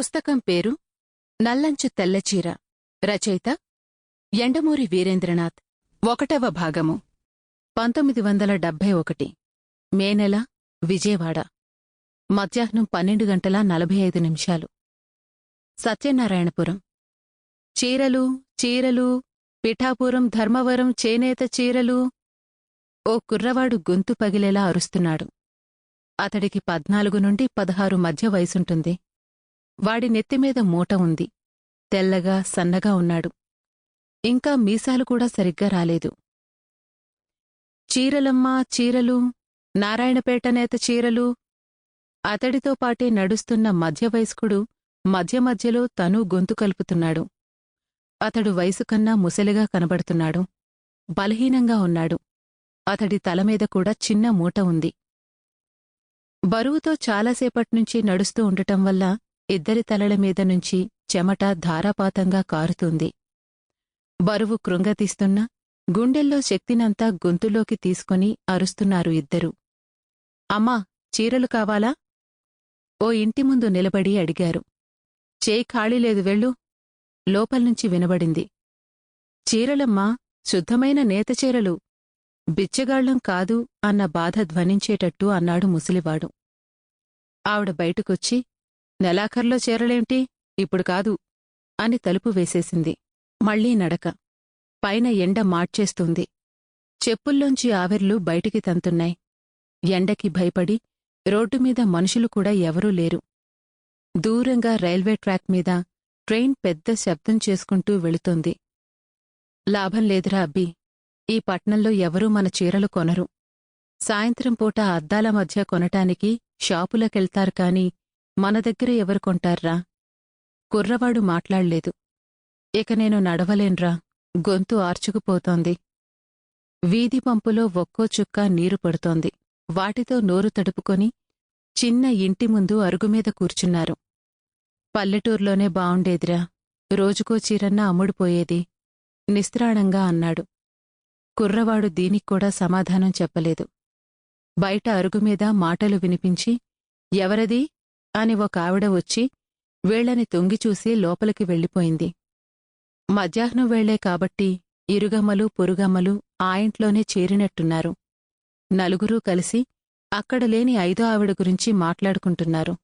పుస్తకం పేరు? నల్లంచు తెల్లచీర రచయిత? ఎండమూరి వీరేంద్రనాథ్. ఒకటవ భాగము. పంతొమ్మిది వందల డెబ్బై ఒకటి. మే నెల విజయవాడ. మధ్యాహ్నం పన్నెండు గంటల నలభై ఐదు నిమిషాలు. సత్యనారాయణపురం. చీరలు చీరలు పిఠాపురం ధర్మవరం చేనేత చీరలు. ఓ కుర్రవాడు గొంతు పగిలేలా అరుస్తున్నాడు. అతడికి పద్నాలుగు నుండి పదహారు మధ్య వయసుంటుంది. వాడి నెత్తిమీద మూట ఉంది. తెల్లగా సన్నగా ఉన్నాడు. ఇంకా మీసాలు కూడా సరిగ్గా రాలేదు. చీరలమ్మా చీరలు నారాయణపేట నేత చీరలు. అతడితో పాటే నడుస్తున్న మధ్యవయస్కుడు మధ్య మధ్యలో తనూ గొంతు కలుపుతున్నాడు. అతడు వయసుకన్నా ముసలిగా కనబడుతున్నాడు. బలహీనంగా ఉన్నాడు. అతడి తలమీద కూడా చిన్న మూట ఉంది. బరువుతో చాలాసేపట్నుంచి నడుస్తూ ఉండటం వల్ల ఇద్దరి తలల మీద నుంచి చెమట ధారాపాతంగా కారుతుంది. బరువు కృంగతీస్తున్నా గుండెల్లో శక్తినంతా గొంతులోకి తీసుకుని అరుస్తున్నారు ఇద్దరు. అమ్మా చీరలు కావాలా? ఓ ఇంటి ముందు నిలబడి అడిగారు. చేయి ఖాళీ లేదు వెళ్ళు. లోపల్నుంచి వినబడింది. చీరలమ్మా శుద్ధమైన నేతచీరలు బిచ్చగాళ్ళం కాదు అన్న బాధ ధ్వనించేటట్టు అన్నాడు ముసలివాడు. ఆవిడ బయటకొచ్చి నెలాఖర్లో చీరలేంటి? ఇప్పుడు కాదు అని తలుపు వేసేసింది. మళ్ళీ నడక. పైన ఎండ మార్చేస్తుంది. చెప్పుల్లోంచి ఆవిర్లు బయటికి తంతున్నాయి. ఎండకి భయపడి రోడ్డుమీద మనుషులు కూడా ఎవరూ లేరు. దూరంగా రైల్వే ట్రాక్ మీద ట్రైన్ పెద్ద శబ్దం చేసుకుంటూ వెళుతోంది. లాభం లేదురా అబ్బి. ఈ పట్నంలో ఎవరూ మన చీరలు కొనరు. సాయంత్రం పూట అద్దాల మధ్య కొనటానికి షాపులకెళ్తారు కాని మన దగ్గర ఎవరు కొంటార్రా? కుర్రవాడు మాట్లాడలేదు. ఇక నేను నడవలేన్రా. గొంతు ఆర్చుకుపోతోంది. వీధి పంపులో ఒక్కో చుక్క నీరు పడుతోంది. వాటితో నోరు తడుపుకొని చిన్న ఇంటి ముందు అరుగుమీద కూర్చున్నారు. పల్లెటూర్లోనే బావుండేదిరా. రోజుకో చీరన్నా అమ్ముడుపోయేది. నిస్త్రాణంగా అన్నాడు. కుర్రవాడు దీనిక్కూడా సమాధానం చెప్పలేదు. బయట అరుగుమీద మాటలు వినిపించి ఎవరది? అని ఒక ఆవిడ వచ్చి వీళ్ళని తొంగిచూసి లోపలికి వెళ్ళిపోయింది. మధ్యాహ్నం వేళ్ళే కాబట్టి ఇరుగమ్మలు పొరుగమ్మలు ఆ ఇంట్లోనే చేరినట్టున్నారు. నలుగురూ కలిసి అక్కడ లేని ఐదో ఆవిడ గురించి మాట్లాడుకుంటున్నారు.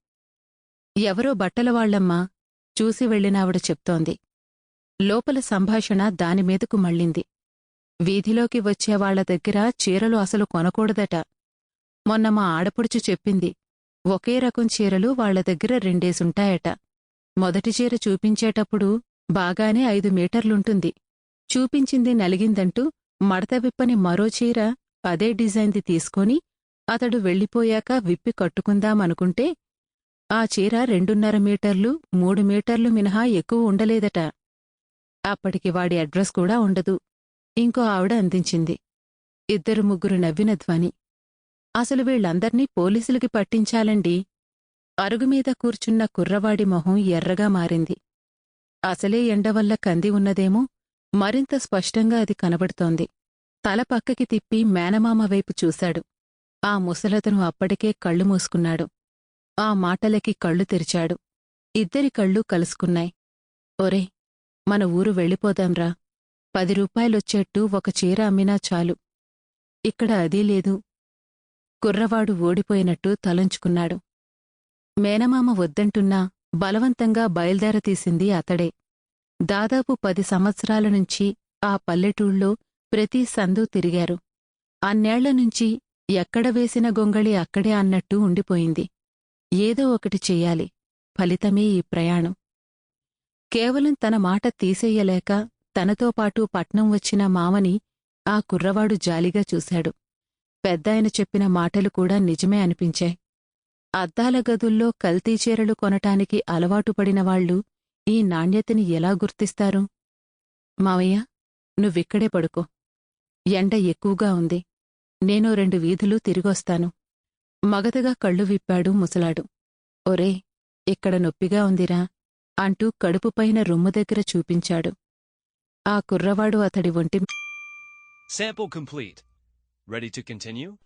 ఎవరో బట్టలవాళ్ళమ్మా చూసి వెళ్ళినావిడ చెప్తోంది. లోపల సంభాషణ దానిమీదకు మళ్ళింది. వీధిలోకి వచ్చేవాళ్ళ దగ్గర చీరలు అసలు కొనకూడదట. మొన్న మా ఆడపడుచు చెప్పింది ఒకే రకం చీరలు వాళ్ళ దగ్గర రెండేసుంటాయట. మొదటి చీర చూపించేటప్పుడు బాగానే ఐదు మీటర్లుంటుంది. చూపించింది నలిగిందంటూ మడత విప్పని మరో చీర అదే డిజైన్ది తీసుకొని అతడు వెళ్ళిపోయాక విప్పి కట్టుకుందామనుకుంటే ఆ చీర రెండున్నర మీటర్లు మూడు మీటర్లు మినహా ఎక్కువ ఉండలేదట. అప్పటికి వాడి అడ్రస్ కూడా ఉండదు. ఇంకో ఆవిడ అందించింది. ఇద్దరు ముగ్గురు నవ్విన ధ్వని. అసలు వీళ్ళందర్నీ పోలీసులకి పట్టించాలండి? అరుగుమీద కూర్చున్న కుర్రవాడి మొహం ఎర్రగా మారింది. అసలే ఎండవల్ల కంది ఉన్నదేమో? మరింత స్పష్టంగా అది కనబడుతోంది. తల పక్కకి తిప్పి మేనమామ వైపు చూశాడు. ఆ ముసలతను అప్పటికే కళ్ళు మూసుకున్నాడు. ఆ మాటలకి కళ్ళు తెరిచాడు. ఇద్దరి కళ్ళు కలుసుకున్నాయి. ఒరే మన ఊరు వెళ్ళిపోదాంరా పది రూపాయలొచ్చేట్టు ఒక చీర అమ్మినా చాలు. ఇక్కడ అదీ లేదు. కుర్రవాడు ఓడిపోయినట్టు తలంచుకున్నాడు. మేనమామ వద్దంటున్నా బలవంతంగా బయల్దేరతీసింది అతడే. దాదాపు పది సంవత్సరాల నుంచి ఆ పల్లెటూళ్ళో ప్రతి సందు తిరిగారు. అన్నేళ్ళ నుంచి ఎక్కడ వేసిన గొంగళి అక్కడే అన్నట్టు ఉండిపోయింది. ఏదో ఒకటి చెయ్యాలి. ఫలితమే ఈ ప్రయాణం. కేవలం తన మాట తీసెయ్యలేక తనతో పాటు పట్నం వచ్చిన మామని ఆ కుర్రవాడు జాలిగా చూశాడు. పెద్దాయన చెప్పిన మాటలు కూడా నిజమే అనిపించాయి. అద్దాల గదుల్లో కల్తీ చీరలు కొనటానికి అలవాటు పడినవాళ్ళు ఈ నాణ్యతని ఎలా గుర్తిస్తారు? మావయ్య నువ్విక్కడే పడుకో. ఎండ ఎక్కువగా ఉంది. నేను రెండు వీధులు తిరిగొస్తాను. మగతగా కళ్ళు విప్పాడు ముసలాడు. ఒరే ఇక్కడ నొప్పిగా ఉందిరా అంటూ కడుపుపైన రొమ్ము దగ్గర చూపించాడు. ఆ కుర్రవాడు అతడి ఒంటి Sample complete. Ready to continue?